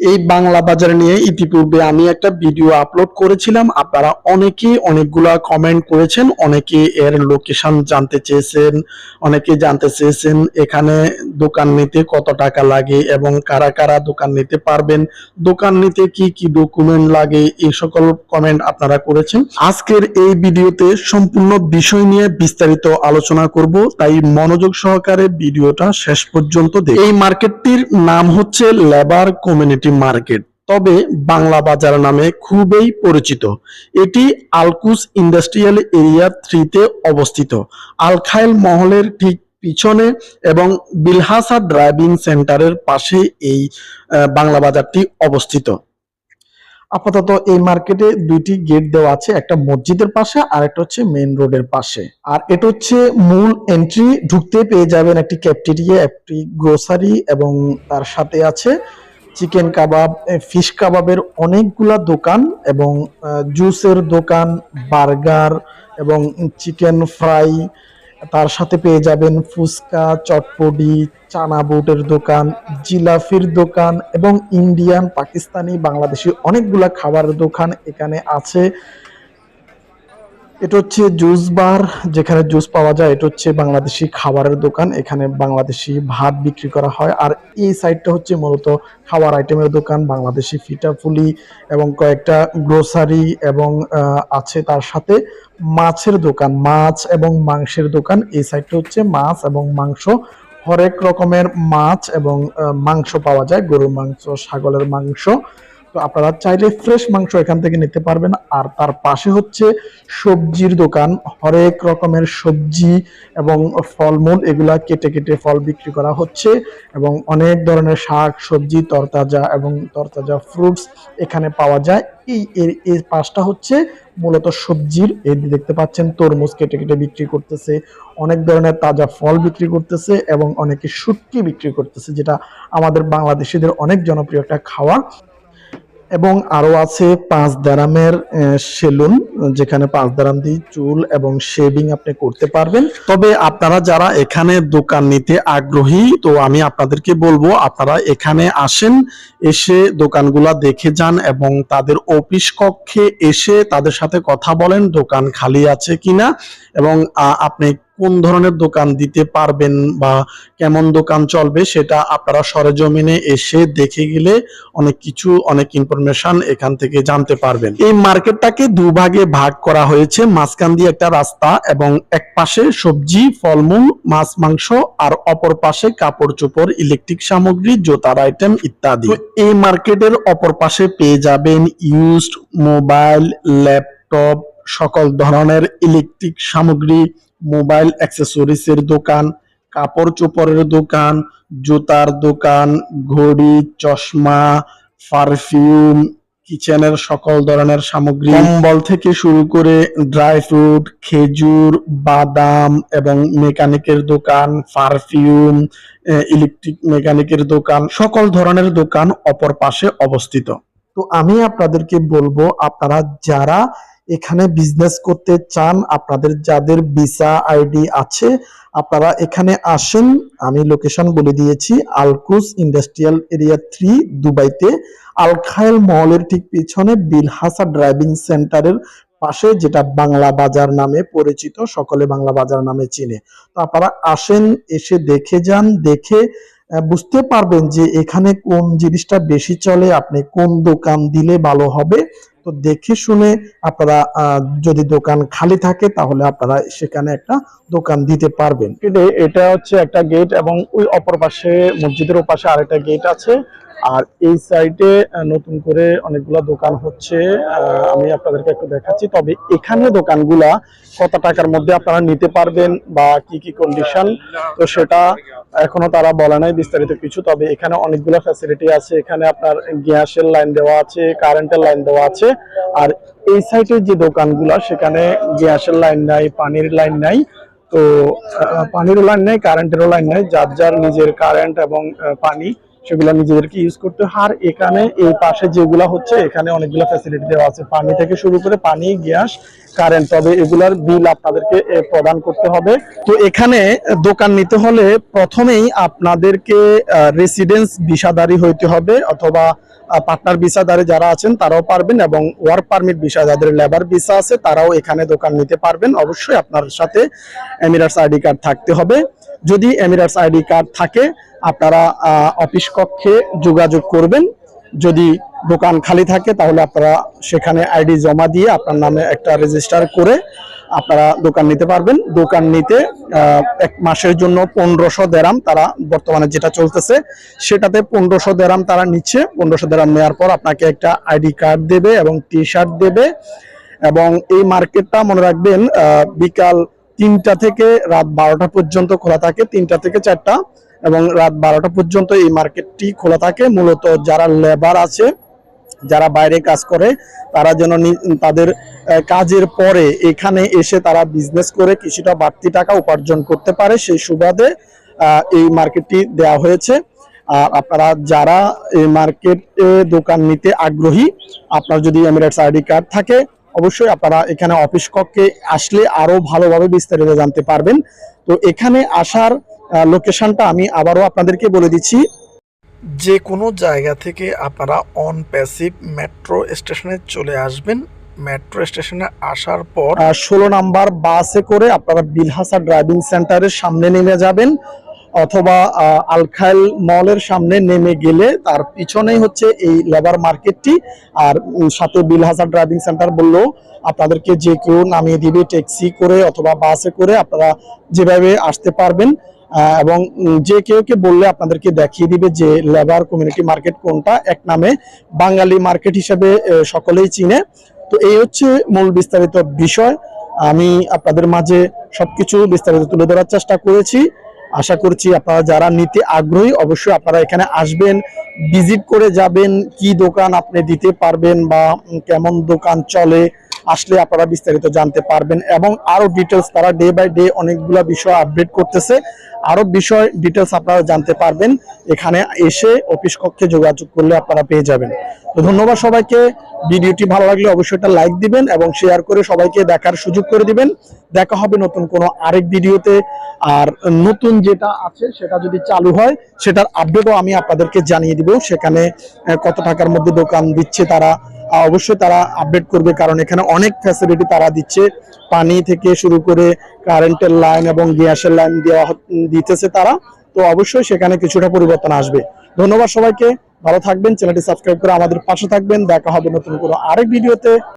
এই বাংলা বাজার নিয়ে ইতিপূর্বে আমি একটা ভিডিও আপলোড করেছিলাম। আপনারা অনেকেই অনেকগুলা কমেন্ট করেছেন অনেকে এর লোকেশন জানতে চেয়েছেন অনেকে জানতে চেয়েছেন এখানে দোকান নিতে কত টাকা লাগে এবং কারা কারা দোকান নিতে পারবেন, দোকান নিতে কি কি ডকুমেন্ট লাগে, এই সকল কমেন্ট আপনারা করেছেন। আজকের এই ভিডিওতে সম্পূর্ণ বিষয় নিয়ে বিস্তারিত আলোচনা করব, তাই মনোযোগ সহকারে ভিডিওটা শেষ পর্যন্ত দেখুন। এই মার্কেটটির নাম হচ্ছে লেবার কমিউনিটি মার্কেট। তবে বাংলা বাজার নামে খুবই পরিচিত। এটি আলকুস ইন্ডাস্ট্রিয়াল এরিয়া থ্রিতে অবস্থিত। আলখাইল মহলের ঠিক পিছনে এবং বিলহাসা ড্রাইভিং সেন্টারের পাশে এই বাংলা বাজারটি অবস্থিত। আপাতত এই মার্কেটে দুইটি গেট দেওয়া আছে, একটা মসজিদের পাশে আর একটা হচ্ছে মেইন রোডের পাশে। আর এটা হচ্ছে মূল এন্ট্রি ঢুকতে পেয়ে যাবেন একটি ক্যাফটেরিয়া একটি গ্রোসারি এবং তার সাথে আছে চিকেন কাবাব ফিশ কাবাবের অনেকগুলা দোকান এবং জুসের দোকান, বার্গার এবং চিকেন ফ্রাই। তার সাথে পেয়ে যাবেন ফুচকা, চটপটি চানা বুটের দোকান, জিলাফির দোকান এবং ইন্ডিয়ান, পাকিস্তানি, বাংলাদেশি অনেকগুলা খাবারের দোকান এখানে আছে। এটা হচ্ছে জুস বার, যেখানে জুস পাওয়া যায়, এটা হচ্ছে বাংলাদেশি খাবারের দোকান। এখানে বাংলাদেশি ভাত বিক্রি করা হয়। আর এই সাইডটা হচ্ছে মূলত খাবার আইটেমের দোকান, বাংলাদেশি ফিটাফুলি এবং কয়েকটা গ্রোসারি এবং আছে তার সাথে মাছের দোকান, মাছ এবং মাংসের দোকান। এই সাইডটা হচ্ছে মাছ এবং মাংস। হরেক রকমের মাছ এবং মাংস পাওয়া যায়। গরুর মাংস, ছাগলের মাংস। তো আপনারা চাইলে ফ্রেশ মাংস এখান থেকে নিতে পারবেন। আর তার পাশে হচ্ছে সবজির দোকান। হরেক রকমের সবজি এবং ফলমূল এগুলা কেটে কেটে ফল বিক্রি করা হচ্ছে এবং অনেক ধরনের শাক, সবজি, তরতাজা এবং তরতাজা ফ্রুটস এখানে পাওয়া যায়। এই এর, এই পাশটা হচ্ছে মূলত সবজির। এই দেখতে পাচ্ছেন, তরমুজ কেটে কেটে বিক্রি করতেছে। অনেক ধরনের তাজা ফল বিক্রি করতেছে এবং অনেকে শুটকি বিক্রি করতেছে, যেটা আমাদের বাংলাদেশিদের অনেক জনপ্রিয় একটা খাওয়া। এবং আরও আছে পাঁচ দারামের সেলুন, যেখানে পাঁচ দারাম দিয়ে চুল এবং শেভিং আপনি করতে পারবেন। তবে আপনারা যারা এখানে দোকান নিতে আগ্রহী, তো আমি আপনাদেরকে বলব, আপনারা এখানে আসেন, এসে দোকানগুলা দেখে যান এবং তাদের অফিস কক্ষে এসে তাদের সাথে কথা বলেন, দোকান খালি আছে কিনা এবং আপনি কোন ধরনের দোকান দিতে পারবেন বা কেমন দোকান চলবে সেটা আপনারা সরেজমিনে এসে দেখে গেলে অনেক কিছু, অনেক ইনফরমেশন এখান থেকে জানতে পারবেন। এই মার্কেটটাকে দুভাগে ভাগ করা হয়েছে। মাঝখান দিয়ে একটা রাস্তা এবং এক পাশে সবজি, ফলমূল, মাছ, মাংস আর অপর পাশে কাপড় চোপড় ইলেকট্রিক সামগ্রী, জোতার আইটেম ইত্যাদি। এই মার্কেটের অপর পাশে পেয়ে যাবেন ইউজড মোবাইল ল্যাপটপ সকল ধরনের ইলেকট্রিক সামগ্রী মোবাইল অ্যাক্সেসরিজের দোকান কাপড় চোপড়ের দোকান, জুতার দোকান, ঘড়ি, চশমা, পারফিউম, কিচেনের সকল ধরনের সামগ্রী। কম্বল থেকে শুরু করে ড্রাই ফ্রুট, খেজুর, বাদাম এবং মেকানিকের দোকান, পারফিউম ইলেকট্রিক মেকানিকের দোকান, সকল ধরনের দোকান অপর পাশে অবস্থিত। তো আমি আপনাদেরকে বলব, আপনারা যারা এখানে বিজনেস করতে চান, আপনাদের যাদের ভিসা আইডি আছে, আপনারা এখানে আসেন। আমি লোকেশন বলে দিয়েছি, আলকুস ইন্ডাস্ট্রিয়াল এরিয়া থ্রি দুবাইতে। আলখায়েল মহলের ঠিক পিছনে বিলহাসা ড্রাইভিং সেন্টারের পাশে, যেটা বাংলা বাজার নামে পরিচিত, সকলে বাংলা বাজার নামে চিনে। তো আপনারা আসেন, এসে দেখে যান, দেখে বুঝতে পারবেন যে এখানে কোন জিনিসটা বেশি চলে, আপনি কোন দোকান দিলে ভালো হবে। তো দেখে শুনে আপনারা যদি দোকান খালি থাকে তাহলে আপনারা সেখানে একটা দোকান দিতে পারবেন। এটা- হচ্ছে একটা গেট এবং ওই অপর পাশে মসজিদের পাশে আরেকটা গেট আছে। আর এই সাইডে নতুন করে অনেকগুলা দোকান হচ্ছে। আমি আপনাদেরকে একটু দেখাচ্ছি। তবে এখানে দোকানগুলা কত টাকার মধ্যে আপনারা নিতে পারবেন বা কি কি কন্ডিশন তো সেটা এখনও তারা বলে নাই বিস্তারিত কিছু। তবে এখানে অনেকগুলো ফ্যাসিলিটি আছে। এখানে আপনার গ্যাসের লাইন দেওয়া আছে কারেন্টের লাইন দেওয়া আছে। আর এই সাইডে যে দোকানগুলা, সেখানে গ্যাসের লাইন নাই, পানির লাইন নাই। তো পানিরও লাইন নেই কারেন্টেরও লাইন নেই। যার যার নিজের কারেন্ট এবং পানি সেগুলো নিজেদেরকে ইউজ করতে হয়। আর এখানে এই পাশে যেগুলা হচ্ছে, এখানে অনেকগুলো ফ্যাসিলিটি দেওয়া আছে। পানি থেকে শুরু করে পানি, গ্যাস কারেন্ট তবে এগুলার বিল আপনাদেরকে প্রদান করতে হবে। তো এখানে দোকান নিতে হলে প্রথমেই আপনাদেরকে রেসিডেন্স ভিসাদারি হইতে হবে অথবা পার্টনার ভিসাদারে যারা আছেন তারাও পারবেন এবং ওয়ার্ক পারমিট ভিসা যাদের লেবার ভিসা আছে তারাও এখানে দোকান নিতে পারবেন। অবশ্যই আপনার সাথে এমিরাটস আইডি কার্ড থাকতে হবে। যদি এমিরাটস আইডি কার্ড থাকে আপনারা অফিস কক্ষে যোগাযোগ করবেন। যদি দোকান খালি থাকে, তাহলে আপনারা সেখানে আইডি জমা দিয়ে আপনার নামে একটা রেজিস্টার করে আপনারা দোকান নিতে পারবেন। দোকান নিতে এক মাসের জন্য পনেরোশো দেরাম তারা বর্তমানে যেটা চলতেছে, সেটাতে পনেরোশো দেরাম তারা নিচ্ছে। পনেরোশো দেরাম নেওয়ার পর আপনাকে একটা আইডি কার্ড দেবে এবং টি শার্ট দেবে এবং এই মার্কেটটা মনে রাখবেন বিকাল তিনটা থেকে রাত বারোটা পর্যন্ত খোলা থাকে। তিনটা থেকে চারটা। এবং রাত বারোটা পর্যন্ত এই মার্কেটটি খোলা থাকে। মূলত যারা লেবার আছে, যারা বাইরে কাজ করে, তারা যেন তাদের কাজের পরে এখানে এসে তারা বিজনেস করে কিছুটা বাড়তি টাকা উপার্জন করতে পারে, সেই সুবাদে এই মার্কেটটি দেওয়া হয়েছে। আর আপনারা যারা এই মার্কেটে দোকান নিতে আগ্রহী, আপনার যদি এমিরেটস আইডি কার্ড থাকে, অবশ্যই আপনারা এখানে অফিস কক্ষে আসলে আরও ভালোভাবে বিস্তারিত জানতে পারবেন। তো এখানে আসার লোকেশনটা আমি আবারও আপনাদেরকে বলে দিচ্ছি। যে কোনো জায়গা থেকে আপনারা অন প্যাসিভ মেট্রো স্টেশনে চলে আসবেন। মেট্রো স্টেশনে আসার পর ষোলো নাম্বার বাসে করে আপনারা বিলহাসা ড্রাইভিং সেন্টারের সামনে নেমে যাবেন অথবা আলখাইল মলের সামনে নেমে গেলে তার পিছনেই হচ্ছে এই লেবার মার্কেটটি আর সাথে বিলহাসা ড্রাইভিং সেন্টার বললেও আপনাদেরকে যে কেউ নামিয়ে দিবে ট্যাক্সি করে অথবা বাসে করে আপনারা যেভাবে আসতে পারবেন। এবং যে কেউ কে বললে আপনাদেরকে দেখিয়ে দিবে যে লেবার কমিউনিটি মার্কেট কোনটা, এক নামে বাঙালি মার্কেট হিসেবে সকলেই চিনে। তো এই হচ্ছে মূল বিস্তারিত বিষয়। আমি আপনাদের মাঝে সবকিছু বিস্তারিত তুলে ধরার চেষ্টা করেছি। আশা করছি আপনারা যারা নিতে আগ্রহী, অবশ্যই আপনারা এখানে আসবেন ভিজিট করে যাবেন, কি দোকান আপনি দিতে পারবেন বা কেমন দোকান চলে আসলে আপনারা বিস্তারিত জানতে পারবেন এবং আরও ডিটেলস তারা ডে বাই ডে অনেকগুলো বিষয় আপডেট করতেছে। আরও বিষয় ডিটেলস আপনারা জানতে পারবেন। এখানে এসে অফিস কক্ষে যোগাযোগ করলে আপনারা পেয়ে যাবেন। তো ধন্যবাদ সবাইকে। ভিডিওটি ভালো লাগলে অবশ্যই একটা লাইক দিবেন এবং শেয়ার করে সবাইকে দেখার সুযোগ করে দিবেন। দেখা হবে নতুন কোনো আরেক ভিডিওতে। আর নতুন যেটা আছে, সেটা যদি চালু হয়, সেটার আপডেটও আমি আপনাদেরকে জানিয়ে দিব। সেখানে কত টাকার মধ্যে দোকান দিচ্ছে তারা অবশ্যই তারা আপডেট করবে, কারণ এখানে অনেক ফ্যাসিলিটি তারা দিচ্ছে। পানি থেকে শুরু করে কারেন্টের লাইন এবং গ্যাসের লাইন দেওয়া দিতেছে তারা। তো অবশ্যই সেখানে কিছুটা পরিবর্তন আসবে। ধন্যবাদ সবাইকে। ভালো থাকবেন, চ্যানেলটি সাবস্ক্রাইব করে আমাদের পাশে থাকবেন। দেখা হবে নতুন কোনো আরেক ভিডিওতে